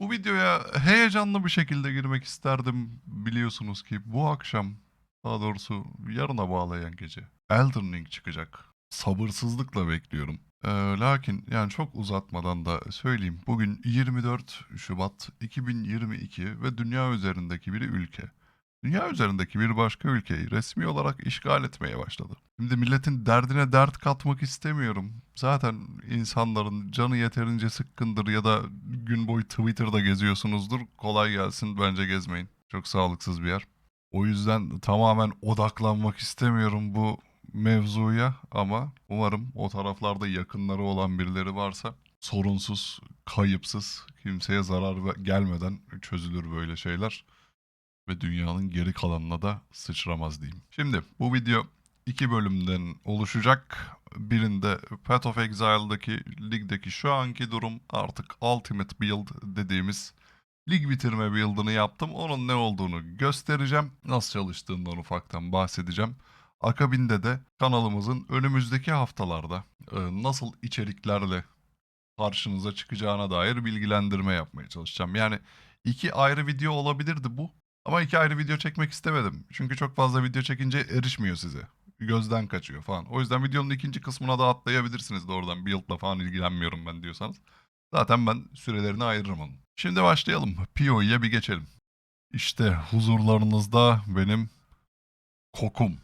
Bu videoya heyecanlı bir şekilde girmek isterdim. Biliyorsunuz ki bu akşam, daha doğrusu yarına bağlayan gece Elden Ring çıkacak. Sabırsızlıkla bekliyorum. Ee, lakin yani çok uzatmadan da söyleyeyim. Bugün 24 Şubat 2022 ve dünya üzerindeki bir ülke. Dünya üzerindeki bir başka ülkeyi resmi olarak işgal etmeye başladı. Şimdi milletin derdine dert katmak istemiyorum. Zaten insanların canı yeterince sıkkındır ya da gün boyu Twitter'da geziyorsunuzdur. Kolay gelsin bence gezmeyin. Çok sağlıksız bir yer. O yüzden tamamen odaklanmak istemiyorum bu mevzuya ama umarım o taraflarda yakınları olan birileri varsa sorunsuz, kayıpsız, kimseye zarar gelmeden çözülür böyle şeyler ve dünyanın geri kalanına da sıçramaz diyeyim. Şimdi bu video iki bölümden oluşacak. Birinde Path of Exile'daki ligdeki şu anki durum artık Ultimate Build dediğimiz lig bitirme build'ını yaptım. Onun ne olduğunu göstereceğim. Nasıl çalıştığından ufaktan bahsedeceğim. Akabinde de kanalımızın önümüzdeki haftalarda e, nasıl içeriklerle karşınıza çıkacağına dair bilgilendirme yapmaya çalışacağım. Yani iki ayrı video olabilirdi bu. Ama iki ayrı video çekmek istemedim. Çünkü çok fazla video çekince erişmiyor size. Gözden kaçıyor falan. O yüzden videonun ikinci kısmına da atlayabilirsiniz doğrudan. Build'la falan ilgilenmiyorum ben diyorsanız. Zaten ben sürelerini ayırırım onun. Şimdi başlayalım. PoE'ye bir geçelim. İşte huzurlarınızda benim kokum.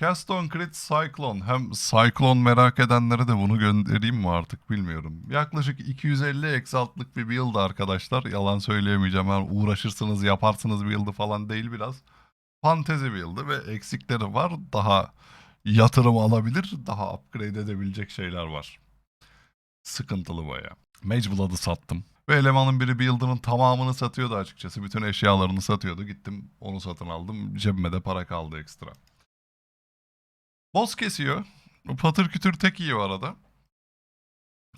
Caston Crit Cyclone. Hem Cyclone merak edenlere de bunu göndereyim mi artık bilmiyorum. Yaklaşık 250 exaltlık bir build arkadaşlar. Yalan söyleyemeyeceğim. Yani uğraşırsınız yaparsınız build'ı falan değil biraz. Fantezi build'ı ve eksikleri var. Daha yatırım alabilir, daha upgrade edebilecek şeyler var. Sıkıntılı baya. Mage Blood'ı sattım. Ve elemanın biri build'ının tamamını satıyordu açıkçası. Bütün eşyalarını satıyordu. Gittim onu satın aldım. Cebime de para kaldı ekstra. Boss kesiyor. Patır kütür tek iyi o arada.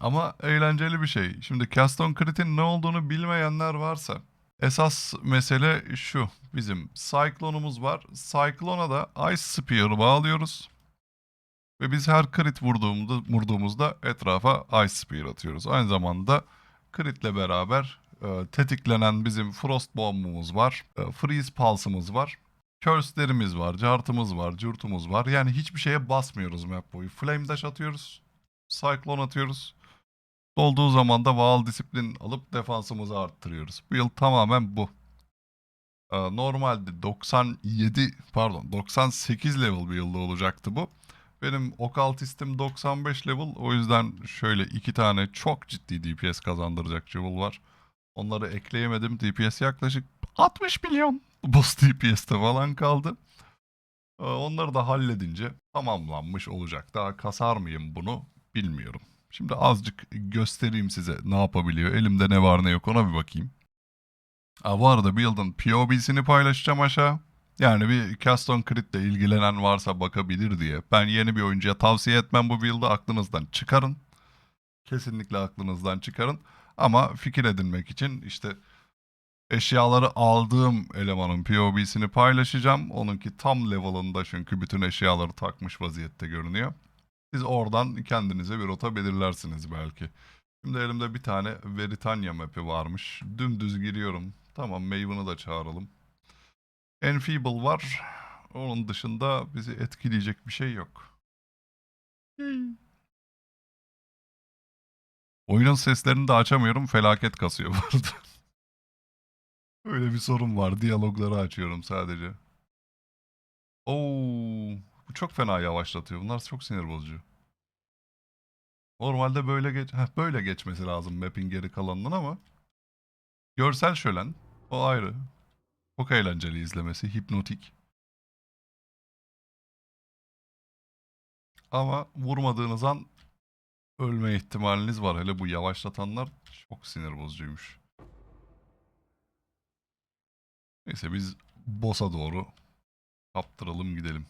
Ama eğlenceli bir şey. Şimdi Caston Crit'in ne olduğunu bilmeyenler varsa esas mesele şu. Bizim Cyclone'umuz var. Cyclone'a da Ice Spear'ı bağlıyoruz. Ve biz her crit vurduğumuzda, vurduğumuzda etrafa Ice Spear atıyoruz. Aynı zamanda critle beraber e, tetiklenen bizim Frost Bomb'umuz var. E, Freeze Pulse'ımız var. Curse'lerimiz var, cartımız var, curtumuz var. Yani hiçbir şeye basmıyoruz map boyu. Flame Dash atıyoruz. Cyclone atıyoruz. Dolduğu zaman da Vaal Disiplin alıp defansımızı arttırıyoruz. Bu yıl tamamen bu. Ee, normalde 97 pardon 98 level bir yılda olacaktı bu. Benim okaltistim 95 level. O yüzden şöyle iki tane çok ciddi DPS kazandıracak jewel var. Onları ekleyemedim. DPS yaklaşık 60 milyon. Boss DPS'te falan kaldı. Ee, Onları da halledince tamamlanmış olacak. Daha kasar mıyım bunu bilmiyorum. Şimdi azıcık göstereyim size ne yapabiliyor. Elimde ne var ne yok ona bir bakayım. Aa, bu arada Build'ın POB'sini paylaşacağım aşağı. Yani bir Caston Crit ile ilgilenen varsa bakabilir diye. Ben yeni bir oyuncuya tavsiye etmem bu build'ı aklınızdan çıkarın. Kesinlikle aklınızdan çıkarın. Ama fikir edinmek için işte eşyaları aldığım elemanın POB'sini paylaşacağım. Onunki tam level'ında çünkü bütün eşyaları takmış vaziyette görünüyor. Siz oradan kendinize bir rota belirlersiniz belki. Şimdi elimde bir tane Veritania map'i varmış. Dümdüz giriyorum. Tamam Maven'ı da çağıralım. Enfeeble var. Onun dışında bizi etkileyecek bir şey yok. Oyunun seslerini de açamıyorum. Felaket kasıyor bu arada. Öyle bir sorun var. Diyalogları açıyorum sadece. Oo, bu çok fena yavaşlatıyor. Bunlar çok sinir bozucu. Normalde böyle geç Heh, böyle geçmesi lazım map'in geri kalanının ama görsel şölen o ayrı. Çok eğlenceli izlemesi, hipnotik. Ama vurmadığınız an ölme ihtimaliniz var. Hele bu yavaşlatanlar çok sinir bozucuymuş. Neyse biz boss'a doğru kaptıralım gidelim.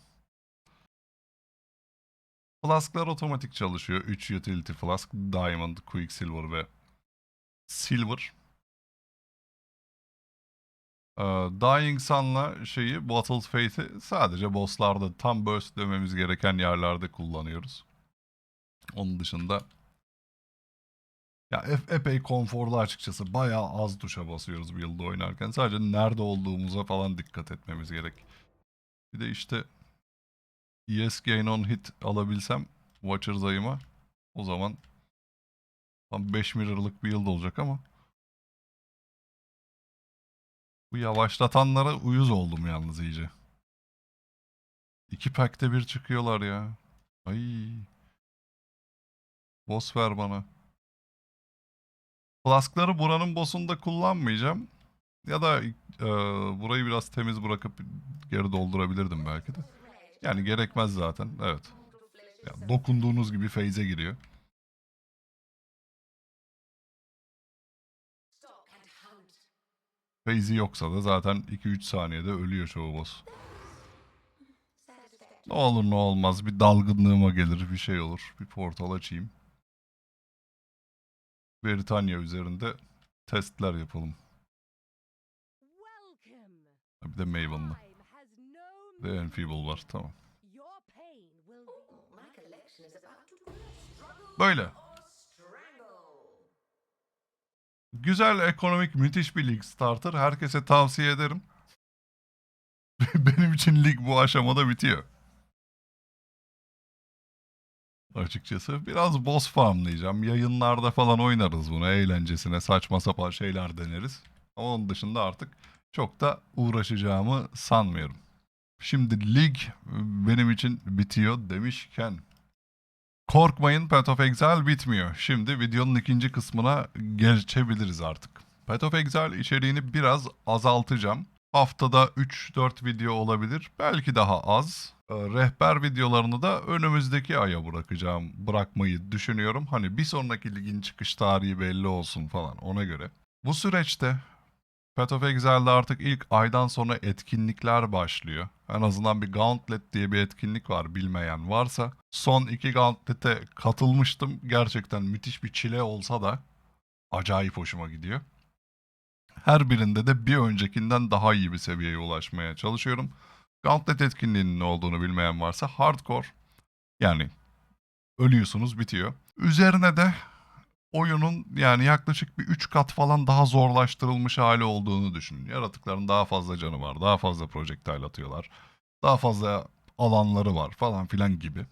Flask'lar otomatik çalışıyor. 3 utility flask, diamond, quicksilver ve silver. Ee, Dying Sun'la şeyi Bottled Fate'i sadece bosslarda tam burst dememiz gereken yerlerde kullanıyoruz. Onun dışında Ya ep- epey konforlu açıkçası. Bayağı az tuşa basıyoruz bu yılda oynarken. Sadece nerede olduğumuza falan dikkat etmemiz gerek. Bir de işte ES Gain on Hit alabilsem Watcher sayıma o zaman tam 5 mirror'lık bir yılda olacak ama bu yavaşlatanlara uyuz oldum yalnız iyice. İki pack'te bir çıkıyorlar ya. Ay. Boss ver bana. Flaskları buranın boss'unda kullanmayacağım. Ya da e, burayı biraz temiz bırakıp geri doldurabilirdim belki de. Yani gerekmez zaten. Evet. Ya, dokunduğunuz gibi feyze giriyor. Feyzi yoksa da zaten 2-3 saniyede ölüyor çoğu boss. Ne olur ne olmaz bir dalgınlığıma gelir bir şey olur. Bir portal açayım. Veritania üzerinde testler yapalım. Bir de Maven'lı. Meaning. Enfeeble var tamam. Böyle. Güzel ekonomik müthiş bir lig starter. Herkese tavsiye ederim. Benim için lig bu aşamada bitiyor. Açıkçası biraz boss farmlayacağım. Yayınlarda falan oynarız bunu. Eğlencesine saçma sapan şeyler deneriz. Ama onun dışında artık çok da uğraşacağımı sanmıyorum. Şimdi lig benim için bitiyor demişken Korkmayın Path of Exile bitmiyor. Şimdi videonun ikinci kısmına geçebiliriz artık. Path of Exile içeriğini biraz azaltacağım. Haftada 3-4 video olabilir. Belki daha az. Ee, Rehber videolarını da önümüzdeki aya bırakacağım. Bırakmayı düşünüyorum. Hani bir sonraki ligin çıkış tarihi belli olsun falan ona göre. Bu süreçte Path of Exile'de artık ilk aydan sonra etkinlikler başlıyor. En azından bir Gauntlet diye bir etkinlik var bilmeyen varsa. Son iki Gauntlet'e katılmıştım. Gerçekten müthiş bir çile olsa da acayip hoşuma gidiyor. Her birinde de bir öncekinden daha iyi bir seviyeye ulaşmaya çalışıyorum. Gauntlet etkinliğinin ne olduğunu bilmeyen varsa hardcore yani ölüyorsunuz bitiyor. Üzerine de oyunun yani yaklaşık bir 3 kat falan daha zorlaştırılmış hali olduğunu düşünün. Yaratıkların daha fazla canı var, daha fazla projektile atıyorlar, daha fazla alanları var falan filan gibi.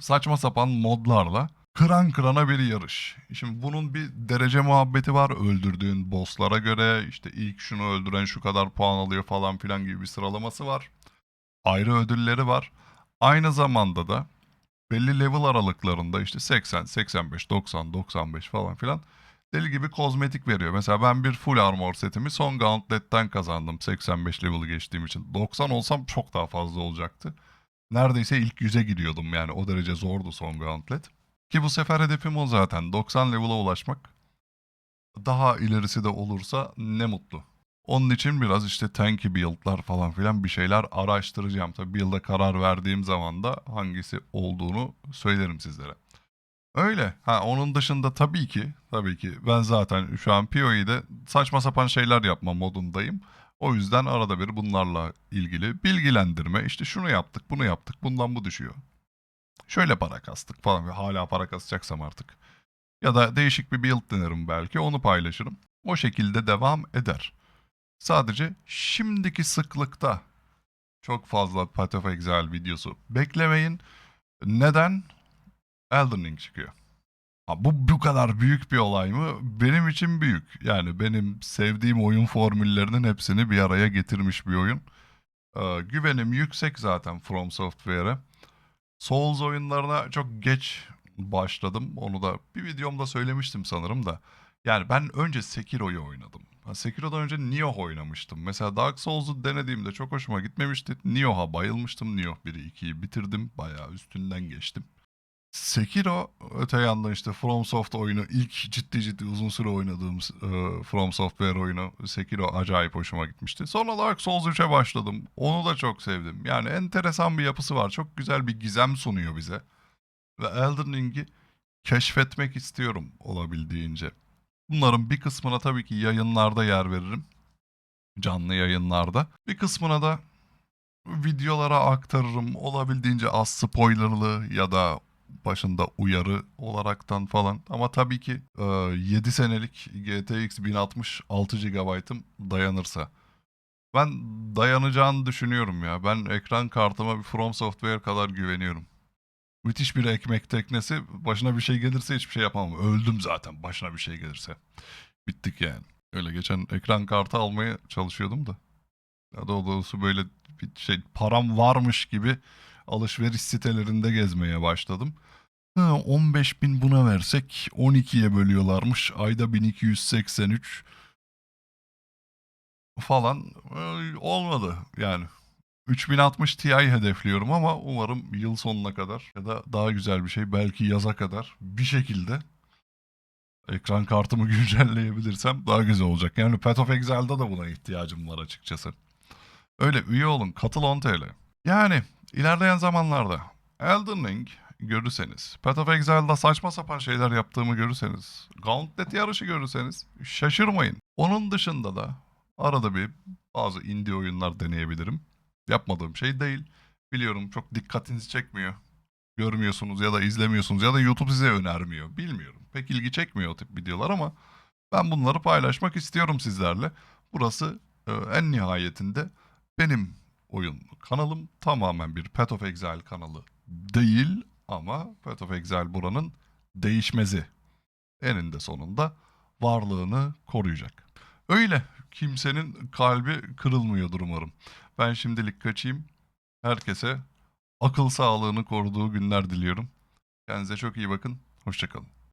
Saçma sapan modlarla kıran kırana bir yarış. Şimdi bunun bir derece muhabbeti var. Öldürdüğün bosslara göre işte ilk şunu öldüren şu kadar puan alıyor falan filan gibi bir sıralaması var. Ayrı ödülleri var. Aynı zamanda da belli level aralıklarında işte 80, 85, 90, 95 falan filan deli gibi kozmetik veriyor. Mesela ben bir full armor setimi son Gauntlet'ten kazandım 85 level'ı geçtiğim için. 90 olsam çok daha fazla olacaktı. Neredeyse ilk 100'e giriyordum yani o derece zordu son Gauntlet. Ki bu sefer hedefim o zaten 90 level'a ulaşmak. Daha ilerisi de olursa ne mutlu. Onun için biraz işte tanky build'lar falan filan bir şeyler araştıracağım. Tabii build'a karar verdiğim zaman da hangisi olduğunu söylerim sizlere. Öyle. Ha onun dışında tabii ki, tabii ki ben zaten şu an PoE'de saçma sapan şeyler yapma modundayım. O yüzden arada bir bunlarla ilgili bilgilendirme, işte şunu yaptık, bunu yaptık, bundan bu düşüyor. Şöyle para kastık falan hala para kasacaksam artık. Ya da değişik bir build denerim belki, onu paylaşırım. O şekilde devam eder. Sadece şimdiki sıklıkta çok fazla Path of Exile videosu beklemeyin. Neden? Elden Ring çıkıyor. Ha, bu bu kadar büyük bir olay mı? Benim için büyük. Yani benim sevdiğim oyun formüllerinin hepsini bir araya getirmiş bir oyun. Ee, güvenim yüksek zaten From Software'e. Souls oyunlarına çok geç başladım. Onu da bir videomda söylemiştim sanırım da. Yani ben önce Sekiro'yu oynadım. Sekiro'dan önce Nioh oynamıştım. Mesela Dark Souls'u denediğimde çok hoşuma gitmemişti. Nioh'a bayılmıştım. Nioh 1'i 2'yi bitirdim. Bayağı üstünden geçtim. Sekiro öte yandan işte From Soft oyunu ilk ciddi ciddi uzun süre oynadığım e, From Software oyunu Sekiro acayip hoşuma gitmişti. Sonra Dark Souls 3'e başladım. Onu da çok sevdim. Yani enteresan bir yapısı var. Çok güzel bir gizem sunuyor bize. Ve Elden Ring'i keşfetmek istiyorum olabildiğince. Bunların bir kısmına tabii ki yayınlarda yer veririm. Canlı yayınlarda. Bir kısmına da videolara aktarırım. Olabildiğince az spoilerlı ya da başında uyarı olaraktan falan. Ama tabii ki e, 7 senelik GTX 1060 6 GB'ım dayanırsa. Ben dayanacağını düşünüyorum ya. Ben ekran kartıma bir From Software kadar güveniyorum. Müthiş bir ekmek teknesi. Başına bir şey gelirse hiçbir şey yapamam. Öldüm zaten başına bir şey gelirse. Bittik yani. Öyle geçen ekran kartı almaya çalışıyordum da. Ya da doğrusu böyle bir şey param varmış gibi alışveriş sitelerinde gezmeye başladım. Ha, 15 bin buna versek 12'ye bölüyorlarmış. Ayda 1283 falan Ee, olmadı yani. 3060 Ti hedefliyorum ama umarım yıl sonuna kadar ya da daha güzel bir şey belki yaza kadar bir şekilde ekran kartımı güncelleyebilirsem daha güzel olacak. Yani Path of Exile'da da buna ihtiyacım var açıkçası. Öyle üye olun. Katıl 10 TL. Yani ilerleyen zamanlarda Elden Ring görürseniz, Path of Exile'da saçma sapan şeyler yaptığımı görürseniz, Gauntlet yarışı görürseniz şaşırmayın. Onun dışında da arada bir bazı indie oyunlar deneyebilirim. Yapmadığım şey değil. Biliyorum çok dikkatinizi çekmiyor. Görmüyorsunuz ya da izlemiyorsunuz ya da YouTube size önermiyor. Bilmiyorum. Pek ilgi çekmiyor o tip videolar ama ben bunları paylaşmak istiyorum sizlerle. Burası e, en nihayetinde benim oyun kanalım tamamen bir Path of Exile kanalı değil ama Path of Exile buranın değişmezi. Eninde sonunda varlığını koruyacak. Öyle kimsenin kalbi kırılmıyordur umarım. Ben şimdilik kaçayım. Herkese akıl sağlığını koruduğu günler diliyorum. Kendinize çok iyi bakın. Hoşçakalın.